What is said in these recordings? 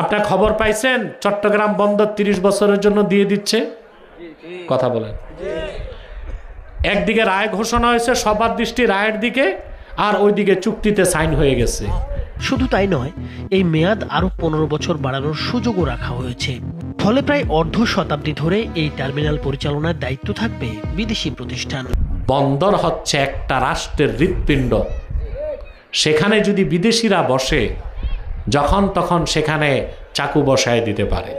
আপনার খবর পাইছেন? চট্টগ্রাম বন্দর তিরিশ বছরের জন্য দিয়ে দিচ্ছে? কথা বলেন। একদিকে রায় ঘোষণা হয়েছে সবার দৃষ্টি রায়ের দিকে আর ওইদিকে চুক্তিতে সাইন হয়ে গেছে। শুধু তাই নয় এই মেয়াদ আরও পনেরো বছর বাড়ানোর সুযোগও রাখা হয়েছে। ফলে প্রায় অর্ধ শতাব্দী ধরে এই টার্মিনাল পরিচালনার দায়িত্ব থাকবে বিদেশি প্রতিষ্ঠান। বন্দর হচ্ছে একটা রাষ্ট্রের হৃৎপিণ্ড। সেখানে যদি বিদেশিরা বসে যখন তখন সেখানে চাকু বসায় দিতে পারে।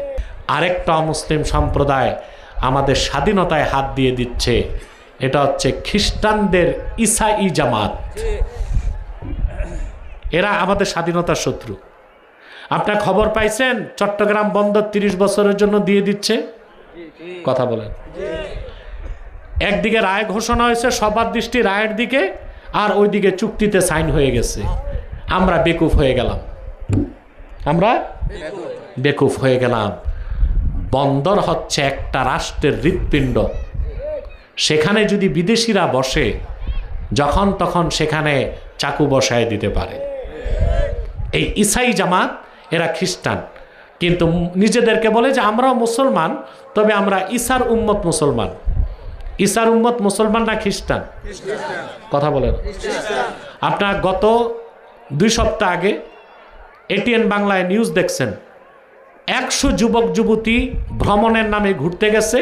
আরেকটা মুসলিম সম্প্রদায় আমাদের স্বাধীনতায় হাত দিয়ে দিচ্ছে, এটা হচ্ছে খ্রিস্টানদের ইসাই জামাত। এরা আমাদের স্বাধীনতার শত্রু। আপনার খবর পাইছেন? চট্টগ্রাম বন্দর তিরিশ বছরের জন্য দিয়ে দিচ্ছে? কথা বলেন। একদিকে রায় ঘোষণা হয়েছে সবার দৃষ্টি রায়ের দিকে, আর ওইদিকে চুক্তিতে সাইন হয়ে গেছে। আমরা বেকুফ হয়ে গেলাম। আমরা? বেকুফ হয়ে গেলাম। বন্দর হচ্ছে একটা রাষ্ট্রের হৃৎপিণ্ড। সেখানে যদি বিদেশিরা বসে যখন তখন সেখানে চাকু বসায় দিতে পারে। এই ইসাই জামাত এরা খ্রিস্টান। কিন্তু নিজেদেরকে বলে যে আমরাও মুসলমান তবে আমরা ইসার উম্মত মুসলমান। ইসার উম্মত মুসলমান না খ্রিস্টান। কথা বলেন। আপনার গত দুই সপ্তাহ আগে এটিএন বাংলায় নিউজ দেখছেন। একশো যুবক যুবতী ভ্রমণের নামে ঘুরতে গেছে।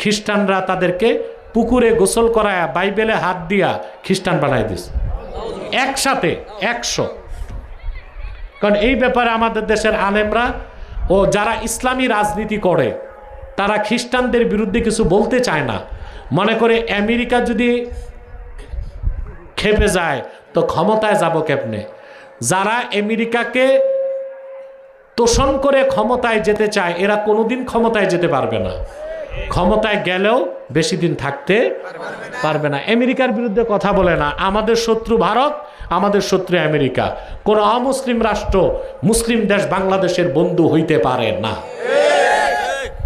খ্রিস্টানরা তাদেরকে পুকুরে গোসল করায় বাইবেলে হাত দিয়া খ্রিস্টান বানায় দিস একসাথে একশো। কারণ এই ব্যাপারে আমাদের দেশের আলেমরা ও যারা ইসলামী রাজনীতি করে, তারা খ্রিস্টানদের বিরুদ্ধে কিছু বলতে চায় না। মনে করে আমেরিকা যদি খেপে যায়, তো ক্ষমতায় যাব কেমনে? যারা আমেরিকাকে তোষণ করে ক্ষমতায় যেতে চায়, এরা কোনোদিন ক্ষমতায় যেতে পারবে না। ক্ষমতায় গেলেও বেশি দিন থাকতে পারবে না। আমেরিকার বিরুদ্ধে কথা বলে না। আমাদের শত্রু ভারত, আমাদের শত্রু আমেরিকা। কোন অমুসলিম রাষ্ট্র, মুসলিম দেশ বাংলাদেশের বন্ধু হইতে পারে না।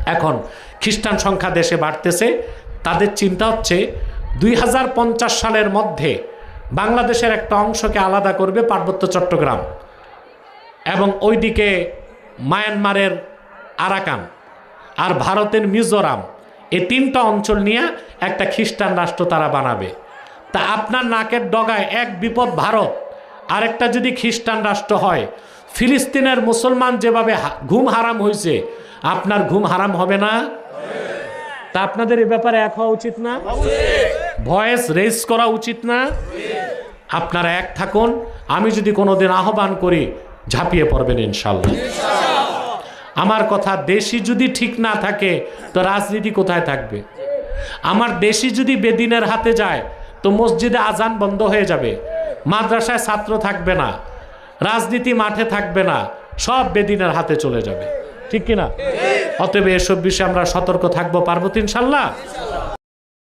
এখন খ্রিস্টান সংখ্যা দেশে বাড়তেছে। তাদের চিন্তা হচ্ছে দুই হাজার পঞ্চাশ সালের মধ্যে বাংলাদেশের একটা অংশকে আলাদা করবে পার্বত্য চট্টগ্রাম এবং ওইদিকে মায়ানমারের আরাকান আর ভারতের মিজোরাম। এই তিনটা অঞ্চল নিয়ে একটা খ্রিস্টান রাষ্ট্র তারা বানাবে। তা আপনার নাকের ডগায় এক বিপদ ভারত আরেকটা যদি খ্রিস্টান রাষ্ট্র হয় ফিলিস্তিনের মুসলমান যেভাবে ঘুম হারাম হয়েছে আপনার ঘুম হারাম হবে না? তা আপনাদের এ ব্যাপারে এক হওয়া উচিত না? ভয়েস রেজ করা উচিত না? আপনারা এক থাকুন, আমি যদি কোনোদিন আহ্বান করি, ঝাঁপিয়ে পড়বেন ইনশাল্লাহ আমার কথা দেশি যদি ঠিক না থাকে, তো রাজনীতি কোথায় থাকবে? আমার দেশি যদি বেদিনের হাতে যায়, তো মসজিদে আজান বন্ধ হয়ে যাবে। মাদ্রাসায় ছাত্র থাকবে না। রাজনীতি মাঠে থাকবে না। সব বেদিনের হাতে চলে যাবে। ঠিক কিনা? অতএব এসব বিষয়ে আমরা সতর্ক থাকব পার্বতী ইনশাল্লাহ